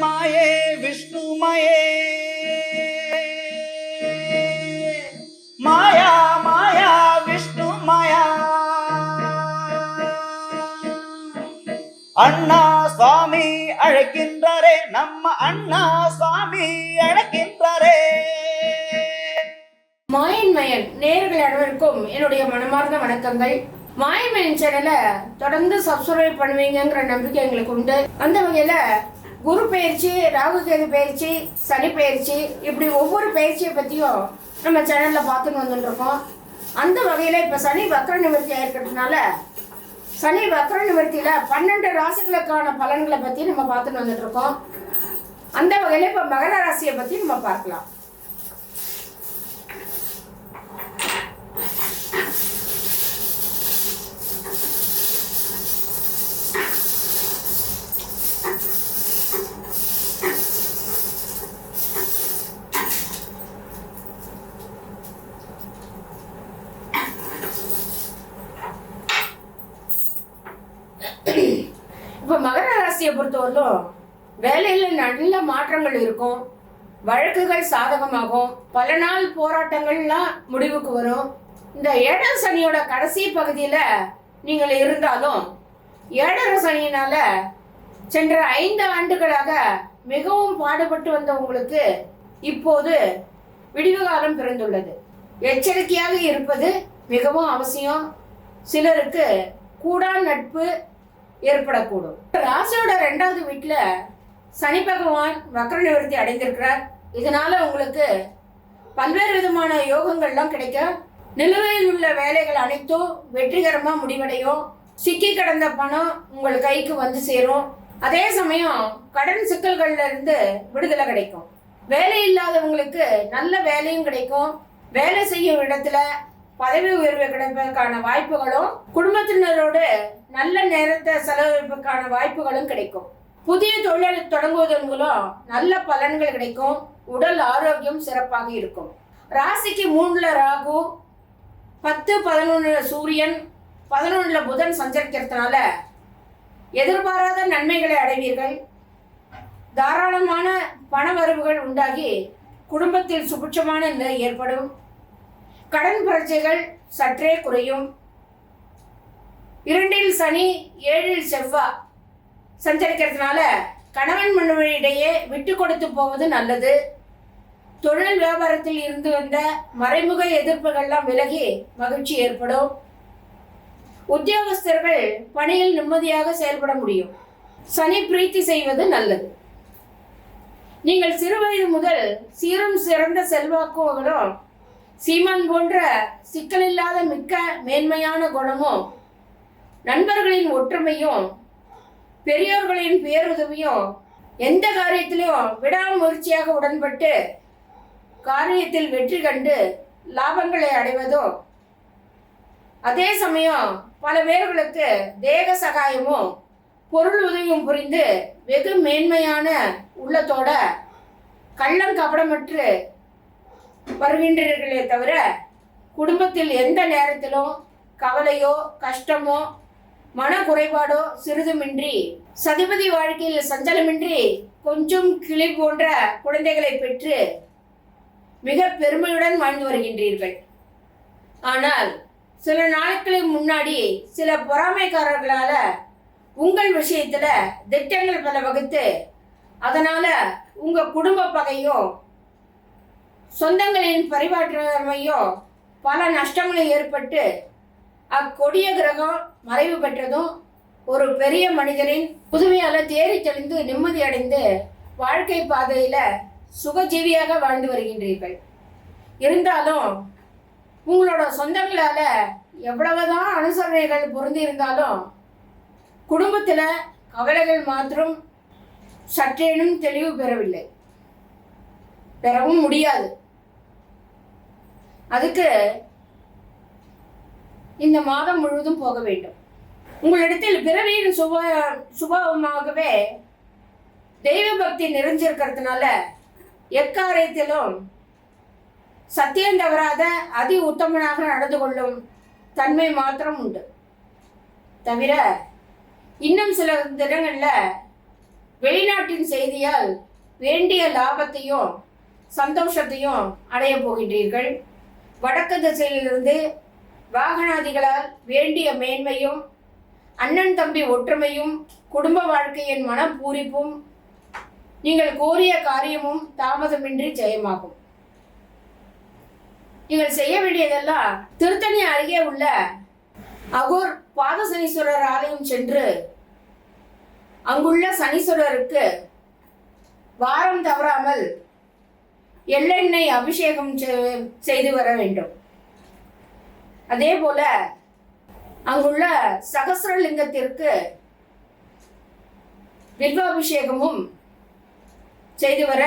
மாயே விஷ்ணுமயே மாயா மாயா விஷ்ணு மாயா அண்ணா சுவாமி அழைக்கின்றாரே நம்ம அண்ணா சுவாமி அழைக்கின்றாரே மாயன் மயன் நேர்கள் அனைவருக்கும் என்னுடைய மனமார்ந்த வணக்கங்கள் மாயன் சேனலை தொடர்ந்து சப்ஸ்கிரைப் பண்ணுவீங்கிற நம்பிக்கை எங்களுக்கு உண்டு அந்த வகையில குரு பயிற்சி ராகுகேது பயிற்சி சனி பயிற்சி இப்படி ஒவ்வொரு பயிற்சியை பற்றியும் நம்ம சேனலில் பார்த்துன்னு வந்துட்டு இருக்கோம் அந்த வகையில் இப்போ சனி வக்ர நிவர்த்தி இருக்கிறதுனால சனி வக்ர நிவர்த்தியில் பன்னெண்டு ராசிகளுக்கான பலன்களை பற்றி நம்ம பார்த்துன்னு வந்துட்டுருக்கோம். அந்த வகையில் இப்போ மகர ராசியை பற்றி நம்ம பார்க்கலாம். இப்போ மகர ராசியை பொறுத்தவரையிலும் வேலையில் நல்ல மாற்றங்கள் இருக்கும். வழக்குகள் சாதகமாகும். பல நாள் போராட்டங்கள்லாம் முடிவுக்கு வரும். இந்த ஏழர் சனியோட கடைசி பகுதியில் நீங்கள் இருந்தாலும் ஏழரை சனியினால சென்ற ஐந்து ஆண்டுகளாக மிகவும் பாடுபட்டு வந்த உங்களுக்கு இப்போது விடிவு காலம் பிறந்துள்ளது. எச்சரிக்கையாக இருப்பது மிகவும் அவசியம். சிலருக்கு கூடா நட்பு ஏற்படக்கூடும். ராசியோட ரெண்டாவது வீட்டில் சனி பகவான் வக்ர நிவர்த்தி அடைந்திருக்கிறார். இதனால உங்களுக்கு பல்வேறு விதமான யோகங்கள்லாம் கிடைக்கும் நிலுவையில் உள்ள வேலைகள் அனைத்தும் வெற்றிகரமாக முடிவடையும். சிக்கி கிடந்த பணம் உங்கள் கைக்கு வந்து சேரும். அதே சமயம் கடன் சிக்கல்கள்ல இருந்து விடுதலை கிடைக்கும். வேலை இல்லாதவங்களுக்கு நல்ல வேலையும் கிடைக்கும். வேலை செய்யும் இடத்துல பதவி உயர்வு கிடைப்பதற்கான வாய்ப்புகளும் குடும்பத்தினரோடு நல்ல நேரத்தை செலவழிப்புக்கான வாய்ப்புகளும் கிடைக்கும். புதிய தொழில் தொடங்குவதன் மூலம் நல்ல பலன்கள் கிடைக்கும். உடல் ஆரோக்கியம் சிறப்பாக இருக்கும். ராசிக்கு மூணுல ராகு பத்து பதினொன்றுல சூரியன் பதினொன்றுல புதன் சஞ்சரிக்கிறதுனால எதிர்பாராத நன்மைகளை அடைவீர்கள். தாராளமான பண வரவுகள் உண்டாகி குடும்பத்தில் சுபிட்சமான நிலை ஏற்படும். கடன் பிரச்சனைகள் சற்றே குறையும். இரண்டில் சனி ஏழில் செவ்வாய் சஞ்சரிக்கிறதுனால கணவன் மனைவியிடையே விட்டு கொடுத்து போவது நல்லது. தொழில் வியாபாரத்தில் இருந்து வந்த மறைமுக எதிர்ப்புகள்லாம் விலகி மகிழ்ச்சி ஏற்படும். உத்தியோகஸ்தர்கள் பணியில் நிம்மதியாக செயல்பட முடியும். சனி பிரீத்தி செய்வது நல்லது. நீங்கள் சிறுவயது முதல் சீரும் சிறந்த செல்வாக்குகளும் சீமான் போன்ற சிக்கலில்லாத மிக்க மேன்மையான குணமும் நண்பர்களின் ஒற்றுமையும் பெரியோர்களின் பேருதவியும் எந்த காரியத்திலும் விடாமுயற்சியாக உடன்பட்டு காரியத்தில் வெற்றி கண்டு லாபங்களை அடைவதும் அதே சமயம் பல பேர்களுக்கு தேக சகாயமும் பொருள் உதவியும் புரிந்து வெகு மேன்மையான உள்ளத்தோட கள்ளம் கபடமற்று வருகின்றீர்களே தவிர குடும்பத்தில் எந்த நேரத்திலும் கவலையோ கஷ்டமோ மன குறைபாடோ சிறிதுமின்றி சதிபதி வாழ்க்கையில் சஞ்சலமின்றி கொஞ்சம் கிளி போன்ற குழந்தைகளை பெற்று மிக பெருமையுடன் வாழ்ந்து வருகின்றீர்கள். ஆனால் சில நாட்களுக்கு முன்னாடி சில பொறாமைக்காரர்களால் உங்கள் விஷயத்தில் திட்டங்கள் பல வகுத்து அதனால் உங்கள் குடும்ப பகையும் சொந்தங்களின் பரிமாற்றமையும் பல நஷ்டங்களும் ஏற்பட்டு அக்கொடிய கிரகம் மறைவு பெற்றதும் ஒரு பெரிய மனிதரின் புதுமையால் தேறி தெளிந்து நிம்மதியடைந்து வாழ்க்கை பாதையில் சுகஜீவியாக வாழ்ந்து வருகின்றீர்கள். இருந்தாலும் உங்களோட சொந்தங்களால் எவ்வளவுதான் அனுசரணைகள் பொருந்தி இருந்தாலும் குடும்பத்தில் கவலைகள் மாத்திரம் சற்றேனும் தெளிவு பெறவில்லை. பெறவும் முடியாது. அதுக்கு இந்த மாதம் முழுவதும் போக வேண்டும். உங்களிடத்தில் பிறவியின் சுப சுபாவமாகவே தெய்வ பக்தி நிறைஞ்சிருக்கிறதுனால எக்காரியத்திலும் சத்தியம் தவறாத அதி உத்தமனாக நடந்து கொள்ளும் தன்மை மாத்திரம் உண்டு. தவிர இன்னும் சில தினங்களில் வெளிநாட்டின் செய்தியால் வேண்டிய லாபத்தையும் சந்தோஷத்தையும் அடைய போகின்றீர்கள். வடக்கு திசையிலிருந்து வாகனாதிகளால் வேண்டிய மேன்மையும் அண்ணன் தம்பி ஒற்றுமையும் குடும்ப வாழ்க்கையின் மன பூரிப்பும் நீங்கள் கோரிய காரியமும் தாமதமின்றி ஜெயமாகும். நீங்கள் செய்ய வேண்டியதெல்லாம் திருத்தணி அருகே உள்ள அகூர் பாதசனீஸ்வரர் ஆலயம் சென்று அங்குள்ள சனீஸ்வரருக்கு வாரம் தவறாமல் எள்ளெண்ணெய் அபிஷேகம் செய்து வர வேண்டும். அதே போல அங்குள்ள சகசரலிங்கத்திற்கு வில்வாபிஷேகமும் செய்து வர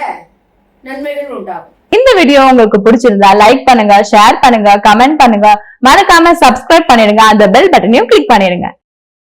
நன்மைகள் உண்டாகும். இந்த வீடியோ உங்களுக்கு பிடிச்சிருந்தா லைக் பண்ணுங்க ஷேர் பண்ணுங்க கமெண்ட் பண்ணுங்க. மறக்காம சப்ஸ்கிரைப் பண்ணிடுங்க. அந்த பெல் பட்டனையும் கிளிக் பண்ணிடுங்க.